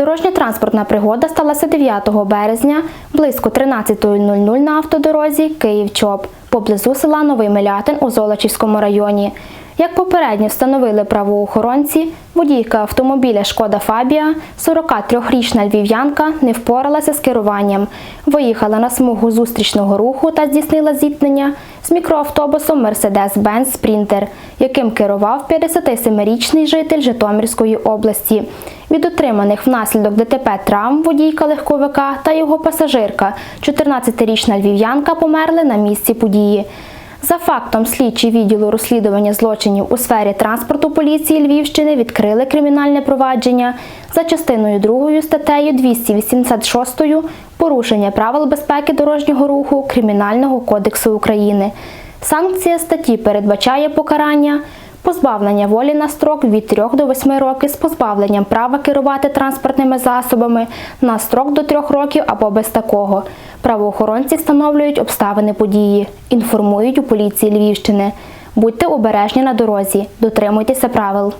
Дорожньо-транспортна пригода сталася 9 березня близько 13.00 на автодорозі Київ-Чоп поблизу села Новий Милятин у Золочівському районі. Як попередньо встановили правоохоронці, водійка автомобіля Шкода Фабія, 43-річна львів'янка, не впоралася з керуванням. Виїхала на смугу зустрічного руху та здійснила зіткнення з мікроавтобусом Mercedes-Benz Sprinter, яким керував 57-річний житель Житомирської області. Від отриманих внаслідок ДТП травм водійка легковика та його пасажирка, 14-річна львів'янка, померли на місці події. За фактом слідчі відділу розслідування злочинів у сфері транспорту поліції Львівщини відкрили кримінальне провадження за частиною 2 статтею 286 порушення правил безпеки дорожнього руху Кримінального кодексу України. Санкція статті передбачає покарання позбавлення волі на строк від 3 до 8 років з позбавленням права керувати транспортними засобами на строк до 3 років або без такого. Правоохоронці встановлюють обставини події, інформують у поліції Львівщини. Будьте обережні на дорозі, дотримуйтеся правил.